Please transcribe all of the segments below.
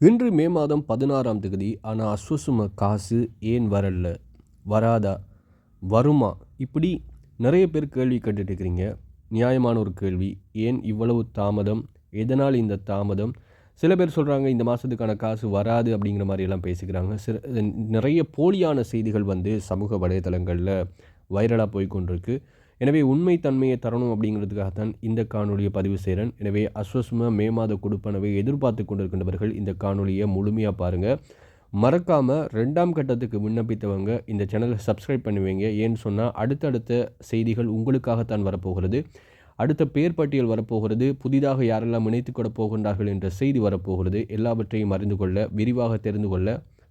இன்று மே மாதம் பதினாறாம் தேதி ஆனால் அஸ்வசும காசு ஏன் வரல? வராதா? வருமா? இப்படி நிறைய பேர் கேள்வி கேட்டுட்ருக்கிறீங்க நியாயமான ஒரு கேள்வி. ஏன் இவ்வளவு தாமதம்? எதனால் இந்த தாமதம்? சில பேர் சொல்கிறாங்க இந்த மாதத்துக்கான காசு வராது அப்படிங்கிற மாதிரியெல்லாம் பேசிக்கிறாங்க. சில நிறைய போலியான செய்திகள் வந்து சமூக வலைதளங்களில் வைரலாக போய் கொண்டிருக்கு. எனவே உண்மை தன்மையை தரணும் அப்படிங்கிறதுக்காகத்தான் இந்த காணொலியை பதிவு செய்கிறேன். எனவே அஸ்வஸ்ம மே மாத கொடுப்பனவை எதிர்பார்த்து கொண்டிருக்கின்றவர்கள் இந்த காணொலியை முழுமையாக பாருங்கள் மறக்காமல் ரெண்டாம் கட்டத்துக்கு விண்ணப்பித்தவங்க இந்த சேனலை சப்ஸ்கிரைப் பண்ணுவீங்க. ஏன்னு சொன்னால் அடுத்தடுத்த செய்திகள் உங்களுக்காகத்தான் வரப்போகிறது. அடுத்த பேர் பட்டியல் வரப்போகிறது. புதிதாக யாரெல்லாம் இணைத்து கொள்ள போகின்றார்கள் என்ற செய்தி வரப்போகிறது. எல்லாவற்றையும் அறிந்து கொள்ள விரிவாக தெரிந்து கொள்ள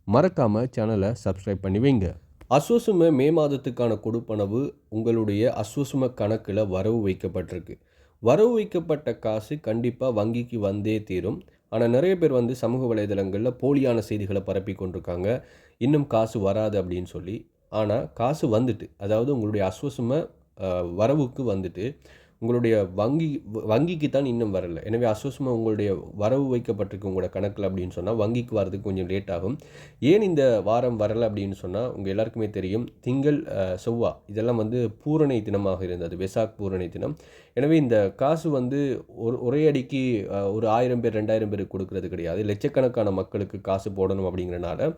மறக்காமல் சேனலை சப்ஸ்கிரைப் பண்ணி வைங்க அஸ்வசும மே மாதத்துக்கான கொடுப்பனவு உங்களுடைய அஸ்வசும கணக்கில் வரவு வைக்கப்பட்டிருக்கு. வரவு வைக்கப்பட்ட காசு கண்டிப்பாக வங்கிக்கு வந்தே தீரும். ஆனால் நிறைய பேர் வந்து சமூக வலைதளங்களில் போலியான செய்திகளை பரப்பி கொண்டிருக்காங்க. இன்னும் காசு வராது அப்படின்னு சொல்லி. ஆனால் காசு வந்துட்டு அதாவது உங்களுடைய அஸ்வசும வரவுக்கு வந்துட்டு உங்களுடைய வங்கி வங்கிக்கு தான் இன்னும் வரல. எனவே அசோசமாக உங்களுடைய வரவு வைக்கப்பட்டிருக்கு உங்களோட கணக்கில் அப்படின்னு சொன்னால் வங்கிக்கு வரதுக்கு கொஞ்சம் லேட் ஆகும். ஏன் இந்த வாரம் வரலை அப்படின்னு சொன்னால் உங்கள் எல்லாருக்குமே தெரியும் திங்கள் செவ்வா இதெல்லாம் வந்து பூரணை தினமாக இருந்தது வெசாக் பூரணை தினம். எனவே இந்த காசு வந்து ஒரு ஒரே அடிக்கு ஒரு ஆயிரம் பேர் ரெண்டாயிரம் பேருக்கு கொடுக்கறது கிடையாது. லட்சக்கணக்கான மக்களுக்கு காசு போடணும் அப்படிங்கிறனால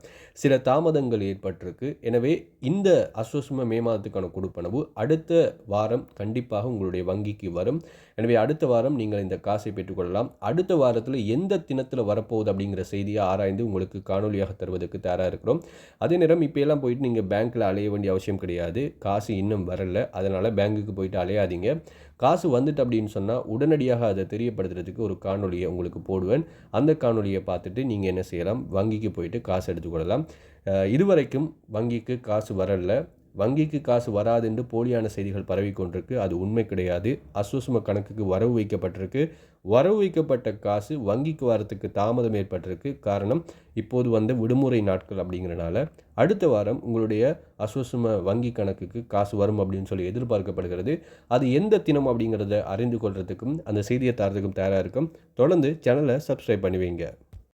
சில தாமதங்கள் ஏற்பட்டிருக்கு. எனவே இந்த அஸ்வசும மே மாதத்துக்கான கொடுப்பனவு அடுத்த வாரம் கண்டிப்பாக உங்களுடைய வங்கி வங்கிக்கு வரும். எனவே அடுத்த வாரம் நீங்கள் இந்த காசை பெற்றுக்கொள்ளலாம் அடுத்த வாரத்தில் எந்த தினத்தில் வரப்போகுது அப்படிங்கிற செய்தியை ஆராய்ந்து உங்களுக்கு காணொலியாக தருவதற்கு தயாராக இருக்கிறோம். அதே நேரம் இப்போ எல்லாம் போயிட்டு நீங்கள் பேங்க்கில் அலைய வேண்டிய அவசியம் கிடையாது. காசு இன்னும் வரல. அதனால் பேங்க்குக்கு போயிட்டு அலையாதீங்க. காசு வந்துட்டு அப்படின்னு சொன்னால் உடனடியாக அதை தெரியப்படுத்துறதுக்கு ஒரு காணொலியை உங்களுக்கு போடுவேன். அந்த காணொலியை பார்த்துட்டு நீங்கள் என்ன செய்யலாம்? வங்கிக்கு போயிட்டு காசு எடுத்துக்கொள்ளலாம் இதுவரைக்கும் வங்கிக்கு காசு வரல. வங்கிக்கு காசு வராது என்று போலியான செய்திகள் பரவி கொண்டிருக்கு அது உண்மை கிடையாது. அசுசும கணக்குக்கு வரவு வைக்கப்பட்டிருக்கு. வரவு வைக்கப்பட்ட காசு வங்கிக்கு வரத்துக்கு தாமதம் ஏற்பட்டிருக்கு. காரணம் இப்போது வந்த விடுமுறை நாட்கள் அப்படிங்கிறனால. அடுத்த வாரம் உங்களுடைய அசுசும வங்கி கணக்குக்கு காசு வரும் அப்படின்னு சொல்லி எதிர்பார்க்கப்படுகிறது. அது எந்த தினம் அப்படிங்கிறத அறிந்து கொள்றதுக்கும் அந்த செய்தியை தரதுக்கும் தயாராக இருக்கும். தொடர்ந்து சேனலை சப்ஸ்கிரைப் பண்ணி வைங்க.